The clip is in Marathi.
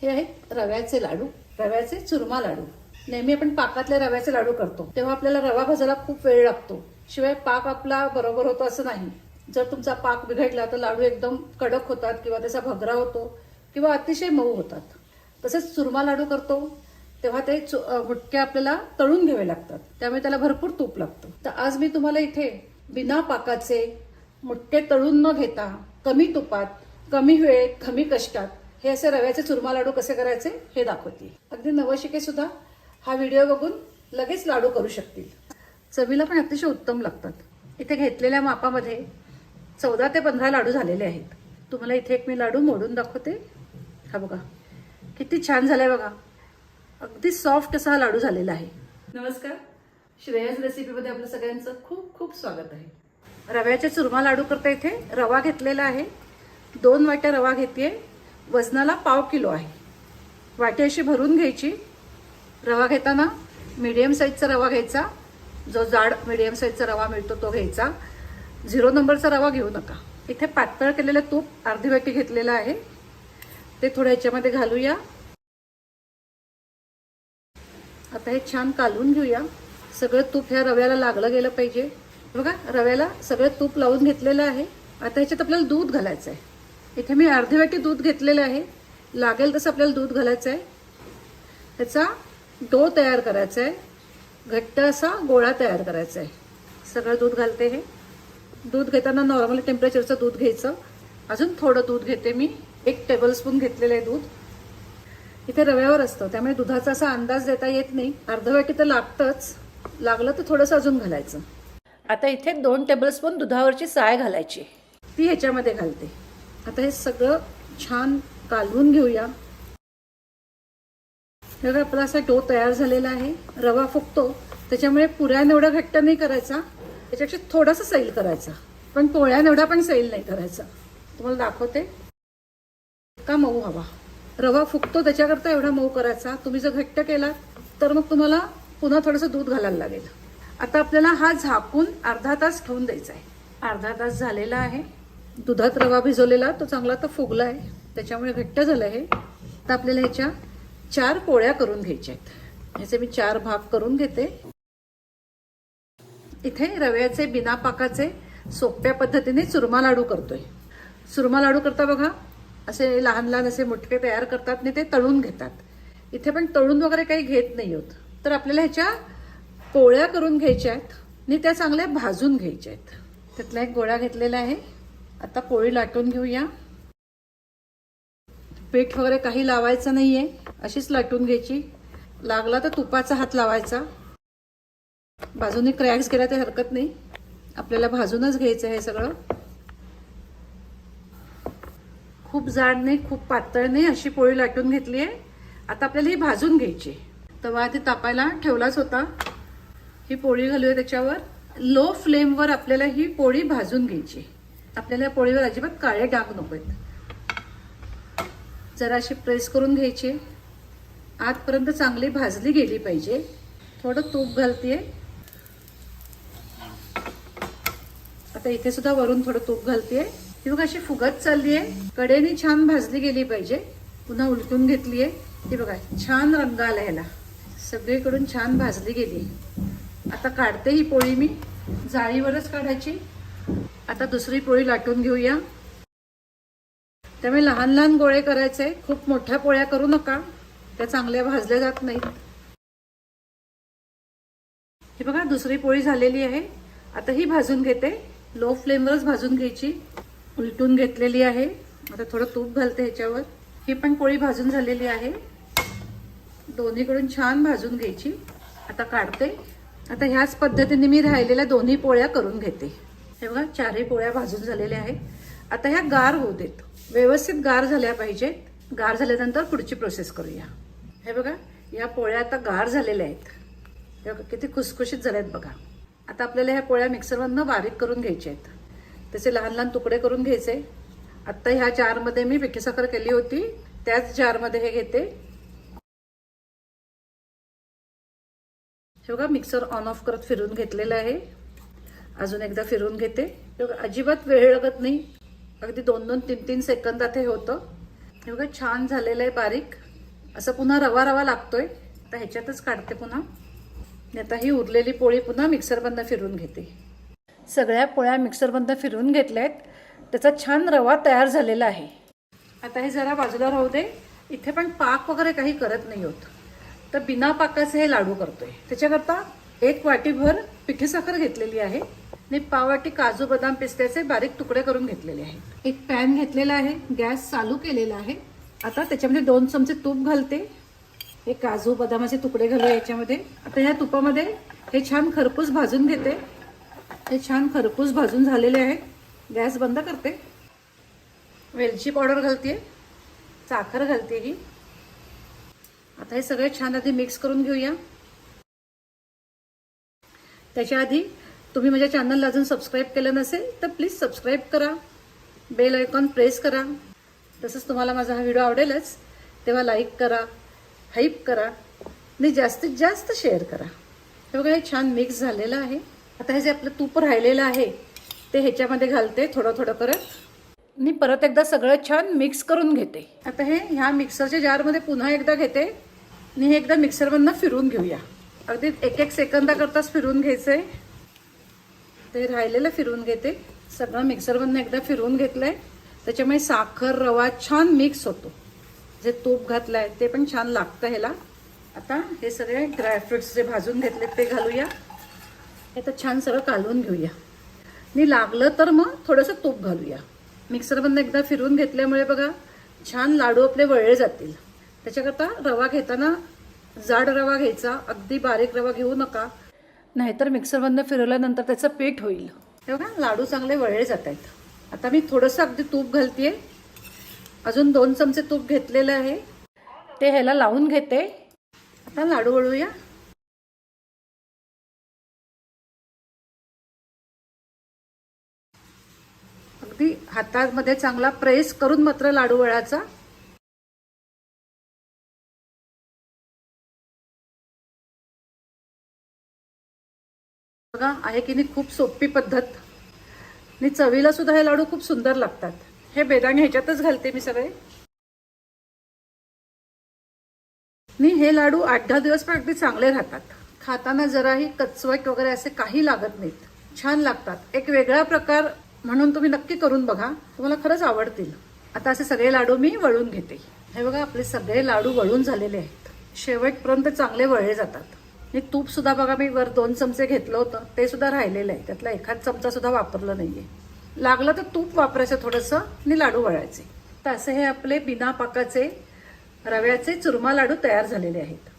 हे आहेत रव्याचे लाडू रव्याचे चुरमा लाडू. नेहमी आपण पाकातल्या रव्याचे लाडू करतो. तेव्हा आपल्याला रवा भाजायला खूप वेळ लागतो. शिवाय पाक आपला बरोबर होतो असं नाही. जर तुमचा पाक बिघडला तर लाडू एकदम कडक होतात किंवा त्याचा भगरा होतो किंवा अतिशय मऊ होतात. तसेच चुरमा लाडू करतो तेव्हा ते गुटके आपल्याला तळून घ्यावे लागतात. त्यामुळे त्याला भरपूर तूप लागतं. तर आज मी तुम्हाला इथे बिना पाकाचे मुटके तळून न घेता कमी तुपात कमी वेळेत कमी कष्टात हे असे रव्याचे चुरमा लाडू कसे करायचे हे दाखवते अगदी नवशिके सुद्धा हा व्हिडिओ बघून लगेच लाडू करू शकतील. चवीला पण अतिशय उत्तम लागतात. इथे घेतलेल्या मापामध्ये चौदा ते पंधरा लाडू झालेले आहेत. तुम्हाला इथे एक मी लाडू मोडून दाखवते. हा बघा. किती छान झालाय बघा. अगदी सॉफ्ट असा हा लाडू झालेला आहे. नमस्कार. श्रेयस रेसिपीमध्ये आपलं सगळ्यांचं खूप खूप स्वागत आहे. रव्याचे चुरमा लाडू करता इथे रवा घेतलेला आहे. दोन वाट्या रवा घेते वजनाला पाव किलो आहे. वाटी अशी भरून घ्यायची. रवा घेताना मीडियम साईजचा रवा घ्यायचा. जो जाड मीडियम साईजचा रवा मिळतो तो घ्यायचा. झिरो नंबरचा रवा घेऊ नका. इथे पातळ केलेलं तूप अर्धी वाटी घेतलेलं आहे. ते थोडं ह्याच्यामध्ये घालूया. आता हे छान कालवून घेऊया. सगळं तूप ह्या रव्याला लागलं गेलं पाहिजे. बघा रव्याला सगळं तूप लावून घेतलेलं आहे. आता ह्याच्यात आपल्याला दूध घालायचं आहे इथे मी अर्धे वाटी दूध घेतलेलं आहे. लागेल तसं आपल्याला दूध घालायचं आहे. त्याचा डो तयार करायचा आहे. घट्ट असा गोळा तयार करायचा आहे. सगळं दूध घालते हे. दूध घेताना नॉर्मल टेम्परेचरचं दूध घ्यायचं. अजून थोडं दूध घेते मी. एक टेबलस्पून घेतलेलं आहे दूध. इथे रव्यावर असतं. त्यामुळे दुधाचा असा अंदाज देता येत नाही. अर्ध वाटी तर लागतंच. लागलं तर थोडंसं अजून घालायचं. आता इथे दोन टेबलस्पून दुधावरची साय घालायची. ती ह्याच्यामध्ये घालते. आता हे सगळं छान कालवून घेऊया. बघा आपला असा डो तयार झालेला आहे. रवा फुगतो. त्याच्यामुळे पुऱ्यान एवढा घट्ट नाही करायचा. त्याच्यापेक्षा थोडासा सैल करायचा. पण पोळ्यान एवढा पण सैल नाही करायचा. तुम्हाला दाखवते. का मऊ हवा. रवा फुगतो त्याच्याकरता एवढा मऊ करायचा. तुम्ही जर घट्ट केला तर मग तुम्हाला पुन्हा थोडंसं दूध घालायला लागेल. आता आपल्याला हा झाकून अर्धा तास ठेवून द्यायचा आहे. अर्धा तास झालेला आहे. दुधात रवा भिजवलेला तो चांगला तर फुगला आहे त्याच्यामुळे घट्ट झालं आहे तर आपल्याला ह्याच्या चार पोळ्या करून घ्यायच्या आहेत. ह्याचे मी चार भाग करून घेते. इथे रव्याचे बिना पाकाचे सोप्या पद्धतीने चुरमा लाडू करतोय. चुरमा लाडू करता बघा असे लहान लहान असे मुटके तयार करतात आणि ते तळून घेतात. इथे पण तळून वगैरे काही घेत नाही होत. तर आपल्याला ह्याच्या पोळ्या करून घ्यायच्या आहेत आणि त्या चांगल्या भाजून घ्यायच्या आहेत. त्यातला एक गोळा घेतलेला आहे. आता पोळी लाटून घेऊया. पीठ वगैरे काही लावायचं नाहीये अशीच लाटून घ्यायची. लागला तर तुपाचा हात लावायचा. बाजूने क्रॅक्स गेला तर हरकत नाही. आपल्याला भाजूनच घ्यायचं आहे सगळं. खूप जाड नाही खूप पातळ नाही अशी पोळी लाटून घेतली आहे. आता आपल्याला ही भाजून घ्यायची. तवा आधी तापायला ठेवलाच होता. ही पोळी घालूया त्याच्यावर. लो फ्लेमवर आपल्याला ही पोळी भाजून घ्यायची. आपल्याला या पोळीवर अजिबात काळे डाग नको आहेत जरा अशी प्रेस करून घ्यायची. आतपर्यंत चांगली भाजली गेली पाहिजे. थोडं तूप घालते आता इथे सुद्धा वरून थोडं तूप घालते ही बघा अशी फुगत चालली आहे कडेने छान भाजली गेली पाहिजे. पुन्हा उलटून घेतली आहे ती बघा छान रंग आला ह्याला. सगळीकडून छान भाजली गेली. आता काढते ही पोळी मी. जाळीवरच काढायची. आता दुसरी पोळी लाटून घेऊया. त्यामुळे लहान लहान गोळे करायचे खूप मोठ्या पोळ्या करू नका त्या चांगल्या भाजल्या जात नाहीत. ही बघा दुसरी पोळी झालेली आहे. आता ही भाजून घेते. लो फ्लेमवरच भाजून घ्यायची. उलटून घेतलेली आहे. आता थोडं तूप घालते ह्याच्यावर. ही पण पोळी भाजून झालेली आहे. दोन्हीकडून छान भाजून घ्यायची. आता काढते. आता ह्याच पद्धतीने मी राहिलेल्या दोन्ही पोळ्या करून घेते. हे बघा चारही पोळ्या भाजून झालेल्या आहेत. आता ह्या गार होऊ देत. व्यवस्थित गार झाल्या पाहिजेत. गार झाल्यानंतर पुढची प्रोसेस करूया. हे बघा या पोळ्या आता गार झालेल्या आहेत. हे बघा किती खुसखुशीत झाल्यात बघा. आता आपल्याला ह्या पोळ्या मिक्सरमधनं बारीक करून घ्यायच्या आहेत. त्याचे लहान लहान तुकडे करून घ्यायचे. आत्ता ह्या जारमध्ये मी पिठी साखर केली होती. त्याच जारमध्ये हे घेते. हे बघा मिक्सर ऑन ऑफ करत फिरून घेतलेलं आहे. अजून एकदा फिरून घेते. अजिबात वेळ लागत नाही. अगदी दोन दोन तीन तीन सेकंदात हे होतं. हे बघा छान झालेलं आहे बारीक. असं पुन्हा रवा रवा लागतोय. आता ह्याच्यातच काढते पुन्हा. आता ही उरलेली पोळी पुन्हा मिक्सरबंद फिरून घेते. सगळ्या पोळ्या मिक्सरबंद फिरून घेतल्या आहेत त्याचा छान रवा तयार झालेला आहे. आता हे जरा बाजूला राहू दे. इथे पण पाक वगैरे काही करत नाही होत. तर बिना पाकाचे हे लाडू करतोय. त्याच्याकरता एक वाटीभर पिठी साखर घेतलेली आहे. आणि पाववाटी काजू बदाम पिस्त्याचे बारीक तुकडे करून घेतलेले आहेत. एक पॅन घेतलेला आहे. गॅस चालू केलेला आहे. आता त्याच्यामध्ये दोन चमचे तूप घालते. हे काजू बदामाचे तुकडे घालू याच्यामध्ये. आता ह्या तुपामध्ये हे छान खरपूस भाजून घेते. हे छान खरपूस भाजून झालेले आहे. गॅस बंद करते. वेलची पावडर घालते. साखर घालते ही. आता हे सगळे छान आधी मिक्स करून घेऊया. त्याच्या आधी तुम्ही माझ्या चॅनलला अजून सबस्क्राईब केलं नसेल तर प्लीज सबस्क्राईब करा. बेल आयकॉन प्रेस करा. तसंच तुम्हाला माझा हा व्हिडिओ आवडेलच तेव्हा लाईक करा हाईप करा आणि जास्तीत जास्त शेअर करा. हे बघा हे छान मिक्स झालेलं आहे. आता हे जे आपलं तूप राहिलेलं आहे ते ह्याच्यामध्ये घालते थोडं थोडं करत आणि परत एकदा सगळं छान मिक्स करून घेते. आता हे ह्या मिक्सरच्या जारमध्ये पुन्हा एकदा घेते आणि हे एकदा मिक्सरमधनं फिरून घेऊया. अगदी एक एक सेकंदाकरताच फिरून आहे ते राहिलेलं फिरून घेते. सगळं मिक्सरमधनं एकदा फिरून घेतलंय. त्याच्यामुळे साखर रवा छान मिक्स होतो. जे तूप घातलंय ते पण छान लागतं ह्याला. आता हे सगळे ड्रायफ्रुट्स जे भाजून घेतले ते घालूया. हे तर छान सगळं कालवून घेऊया. आणि लागलं तर मग थोडंसं तूप घालूया. मिक्सरमधनं एकदा फिरून घेतल्यामुळे बघा छान लाडू आपले वळले जातील. त्याच्याकरता रवा घेताना जाड रवा घ्यायचा अगदी बारीक रवा घेऊ नका. नाहीतर मिक्सरमधनं फिरवल्यानंतर त्याचं पीठ होईल. हे बघा लाडू चांगले वळले जात आहेत आता मी थोडंसं अगदी तूप घालतेय. अजून दोन चमचे तूप घेतलेलं आहे. ते ह्याला लावून घेते. आता लाडू वळूया. अगदी हातामध्ये चांगला प्रेस करून मात्र लाडू वळाचा बघा आहे की नाही खूप सोपी पद्धत. आणि चवीला सुद्धा हे लाडू खूप सुंदर लागतात. हे बेदाणे ह्याच्यातच घालते मी सगळे. आणि हे लाडू आठ दहा दिवस पण अगदी चांगले राहतात. खाताना जराही कचवट वगैरे असे काही लागत नाहीत. छान लागतात. एक वेगळा प्रकार म्हणून तुम्ही नक्की करून बघा. तुम्हाला खरंच आवडतील. आता असे सगळे लाडू मी वळून घेते. हे बघा आपले सगळे लाडू वळून झालेले आहेत. शेवटपर्यंत चांगले वळले जातात. आणि तूप सुद्धा बघा मी वर दोन चमचे घेतलं होतं. ते सुद्धा राहिलेलं आहे. त्यातला एखाद चमचा सुद्धा नाही नाहीये. लागलं तर तूप वापरायचं थोडंसं आणि लाडू वळायचे. तर असे हे आपले बिना पाकाचे रव्याचे चुरमा लाडू तयार झालेले आहेत.